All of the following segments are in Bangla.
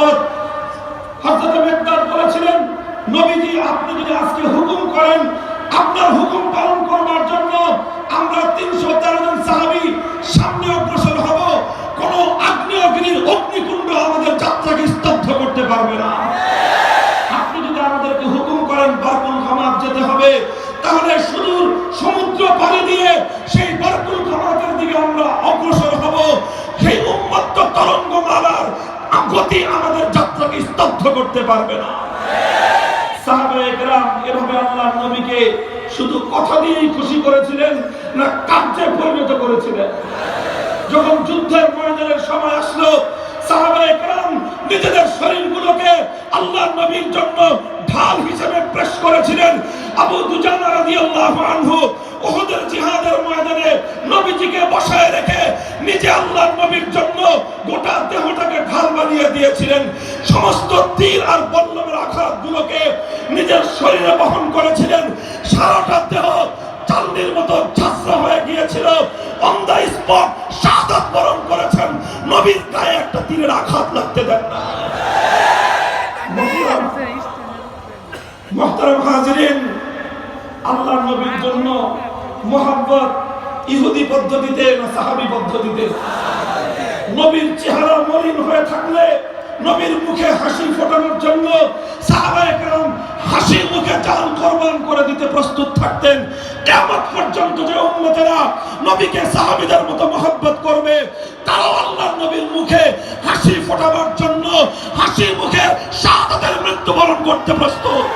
মহব্বত নবীজি, আপনি যদি আজকে হুকুম করেন, আপনার হুকুম পালন করবার জন্য আমরা তিনশো সামনে অগ্রসর হব। কোন আগ্নেয়গিরির আমাদের যাত্রাকে স্তব্ধ করতে পারবে না। আমাদেরকে হুকুম করেন বারকুল খামাত যেতে হবে, তাহলে সুদূর সমুদ্র পাড়ি দিয়ে স্তব্ধ করতে পারবে না। এভাবে নবীকে শুধু কথা দিয়েই খুশি করেছিলেন না কার্যে পরিণত করেছিলেন। যখন যুদ্ধের সময় আসলো নিজেদের শরীরগুলোকে নবীর জন্য ঢাল হিসেবে পেশ করেছিলেন। আবু দুজানা রাদিয়াল্লাহু আনহু উহুদের জিহাদের ময়দানে নবীজিকে বসায় রেখে নিজে আল্লাহর নবীর জন্য গোটা দিয়েছিলেন সমস্ত তীর আর বল্লমের আঘাতগুলোকে নিজের শরীরে বহন করেছিলেন। সারাটা দেহ চান্দির মতো ঝাঁসরা হয়ে গিয়েছিল। অন দ্য স্পট শাহাদাত বরণ করেছেন। নবীর গায়ে একটা তীরের আঘাত লাগতে দেন না। মোহতারাম হাজিরিন, আল্লাহ নবীর জন্য মোহাব্বত ইহুদি পদ্ধতিতে না সাহাবি পদ্ধতিতে? নবীর চেহারা মলিন হয়ে থাকলে নবীর মুখে হাসি ফোটানোর জন্য সাহাবায়ে হাসি মুখে জান কোরবান করে দিতে প্রস্তুত থাকতেন। কিয়ামত পর্যন্ত যে উম্মতেরা নবীকে সাহাবিদের মতো মহব্বত করবে, তারাও আল্লাহর নবীর মুখে হাসি ফোটাবার জন্য হাসি মুখে শাহাদাতের মৃত্যুবরণ করতে প্রস্তুত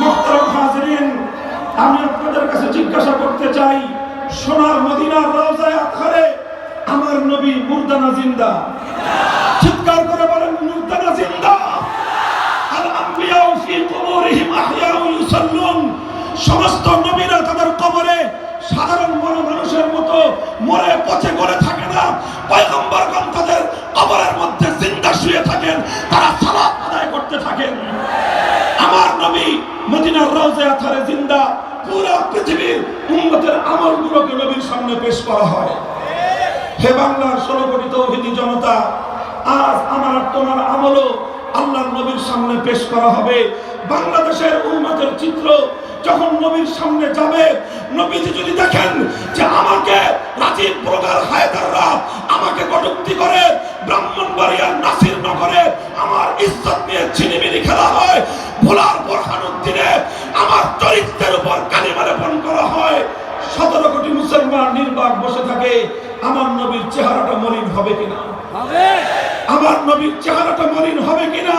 মোহতারাম হাজরিন আমি আপনাদের কাছে জিজ্ঞাসা করতে চাই সোনার মদিনার রওজায় আতহারে আমার নবী মুর্দানা জিন্দা। চিৎকার করে বলেন, মুর্দানা জিন্দা? আল আম্বিয়াউ ফি কুবুরিহিম আহইয়াউ ইউসাল্লুন। সমস্ত নবীরা তাদের কবরে সাধারণ মনে মানুষের মতো মরে পচে গড়ে থাকে না। পয়গম্বরগণ তাদের কবরের মধ্যে জিন্দা শুয়ে থাকেন, তারা সালাত আদায় করতে থাকেন। আমার নবী মদিনার রওজা আথারে জিন্দা, পুরো পৃথিবীর আমলগুলোকে নবীর সামনে পেশ করা হয়। হে বাংলার ষোলো কোটি তৌহিদি জনতা, আজ আমার তোমার আমলও আল্লাহর নবীর সামনে পেশ করা হবে। বাংলাদেশের উন্মতের চিত্র যখন নবীর সামনে যাবে, নবীজি যদি দেখেন যে আমাকে রাজীব প্রগার হায়দাররা আমাকে কটুক্তি করে ব্রাহ্মণবাড়িয়ার নাসির নগরে আমার ইজ্জত নিয়ে ছিনিমিনি খেলা হয় চেহারাটা মলিন হবে কিনা? আমার নবীর চেহারাটা মলিন হবে কিনা?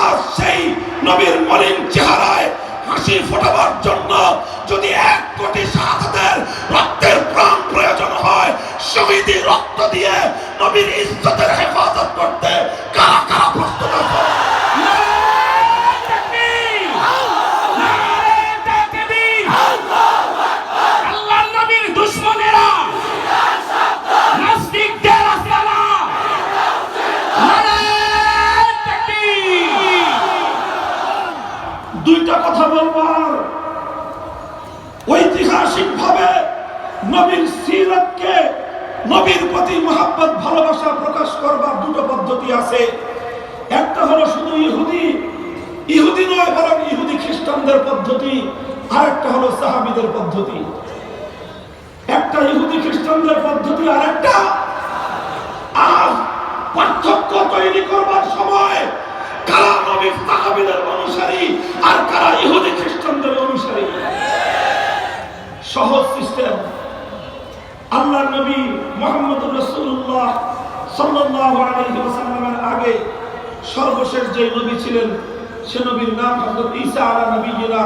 আর সেই নবীর মলিন চেহারায় হাসি ফোটাবার জন্য যদি এক কোটি সাহাদের রক্তের প্রাণ প্রয়োজন হয় শহীদি রক্ত দিয়ে নবীর ইজ্জতের হেফাজত করতে কারা কারা প্রস্তুত আছে আল্লাহর নবীর দুশ্মনেরা নাস্তিকদের আস্তানা নারায়ণ তাকবীর দুইটা কথা বলব আর ঐতিহাসিক ভাবে নবীর সিরাতকে নবীর প্রতি মহাব্বত, ভালোবাসা প্রকাশ করবার দুটো পদ্ধতি আছে। একটা হলো শুধু ইহুদি ইহুদি নয়, বরং ইহুদি খ্রিস্টানদের পদ্ধতি। আর একটা হলো সাহাবিদের পদ্ধতি। একটা ইহুদি খ্রিস্টানদের পদ্ধতি আর একটা আর পার্থক্য তৈরি করবার সময়। কারা নবীর সাহাবিদের অনুসারী আর কারা ইহুদি খ্রিস্টানদের অনুসারী? সহজ সিস্টেম আল্লাহ নবী মোহাম্মদ রসুল্লাহ সাল্লাল্লাহু আলাইহি ওয়াসাল্লামের আগে সর্বশেষ যে নবী ছিলেন, সে নবীর নাম হযরত ঈসা আলা নবীনা